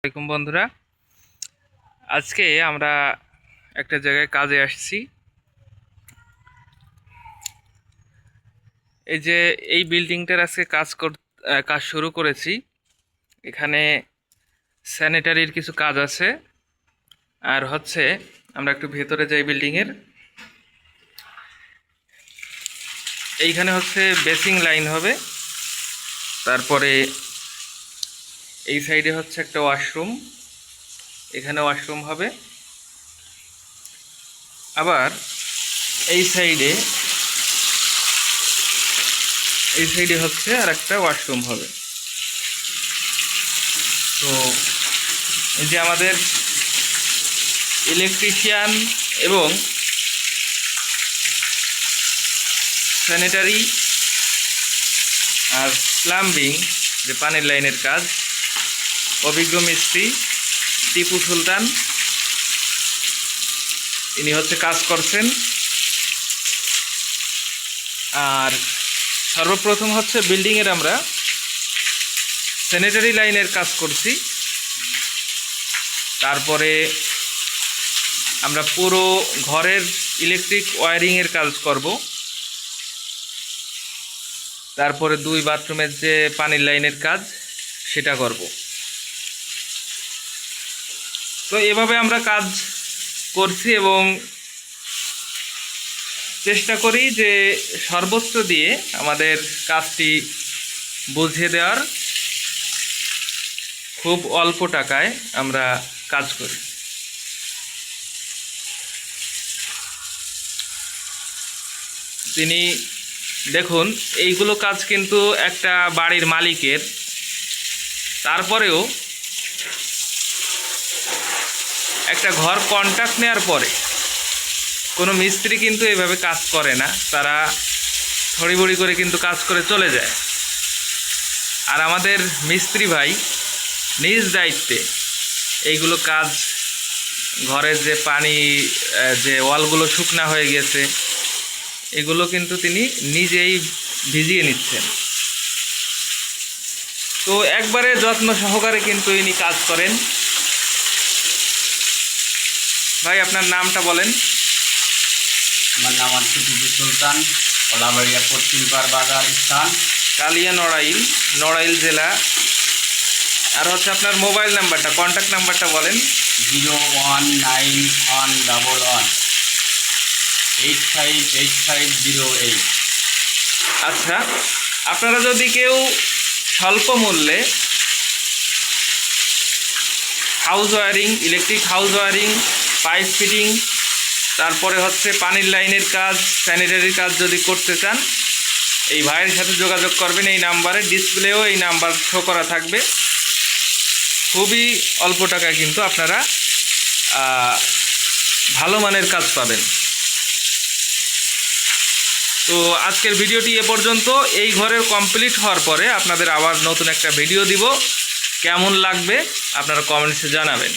আসসালামাইকুম বন্ধুরা। আজকে আমরা একটা জায়গায় কাজে আসছি। এই যে এই বিল্ডিংটার আজকে কাজ কর কাজ শুরু করেছি। এখানে স্যানিটারির কিছু কাজ আছে। আর হচ্ছে আমরা একটু ভেতরে যাই বিল্ডিংয়ের। এইখানে হচ্ছে বেসিং লাইন হবে। তারপরে এই সাইডে হচ্ছে একটা ওয়াশরুম। এখানে ওয়াশরুম হবে। আবার এই সাইডে এই সাইডে হচ্ছে আর একটা ওয়াশরুম হবে। তো এই যে আমাদের ইলেকট্রিশিয়ান এবং স্যানিটারি আর প্লাম্বিং যে পানির লাইনের কাজ অভিজ্ঞ মিস্ত্রি, টিপু সুলতান। ইনি হচ্ছে কাজ করছেন। আর সর্বপ্রথম হচ্ছে বিল্ডিংয়ের আমরা স্যানিটারি লাইনের কাজ করছি। তারপরে আমরা পুরো ঘরের ইলেকট্রিক ওয়্যারিংয়ের কাজ করব। তারপরে দুই বাথরুমের যে পানির লাইনের কাজ, সেটা করব। তো এভাবে আমরা কাজ করছি এবং চেষ্টা করি যে সর্বোচ্চ দিয়ে আমাদের কাজটি বুঝিয়ে দেওয়ার। খুব অল্প টাকায় আমরা কাজ করি। তিনি দেখুন, এইগুলো কাজ কিন্তু একটা বাড়ির মালিকের। তারপরেও একটা ঘর কন্ট্রাক্ট নেওয়ার পরে কোনো মিস্ত্রি কিন্তু এইভাবে কাজ করে না। তারা থড়িবড়ি করে কিন্তু কাজ করে চলে যায়। আর আমাদের মিস্ত্রি ভাই নিজ দায়িত্বে এইগুলো কাজ, ঘরের যে পানি যে ওয়ালগুলো শুকনা হয়ে গেছে, এগুলো কিন্তু তিনি নিজেই ভিজিয়ে নিচ্ছেন। তো একবারে যত্ন সহকারে কিন্তু ইনি কাজ করেন। ভাই আপনার নামটা বলেন। আমার নাম টিপু সুলতান কলাবাড়িয়া পশ্চিমপাড় বাজার স্থান। কালিয়া নড়াইল নড়াইল জেলা। আর হচ্ছে আপনার মোবাইল নাম্বারটা কন্ট্যাক্ট নাম্বারটা বলেন। Zero one nine one double one. Eight five eight five zero eight. আচ্ছা আপনারা যদি কেউ স্বল্প মূল্যে house wiring electric house wiring pipe fitting, তারপরে হচ্ছে পানির লাইনের কাজ স্যানিটারির কাজ যদি করতে চান, এই ভাইয়ের সাথে যোগাযোগ করবেন, এই নাম্বারে ডিসপ্লেও এই নাম্বার শো করা থাকবে। খুবই অল্প টাকায় কিন্তু আপনারা ভালো মানের কাজ পাবেন। তো আজকের ভিডিওটি এ পর্যন্ত। এই ঘরের কমপ্লিট হওয়ার পরে আপনাদের আবার নতুন একটা ভিডিও দিব। কেমন লাগবে আপনারা কমেন্টসে জানাবেন।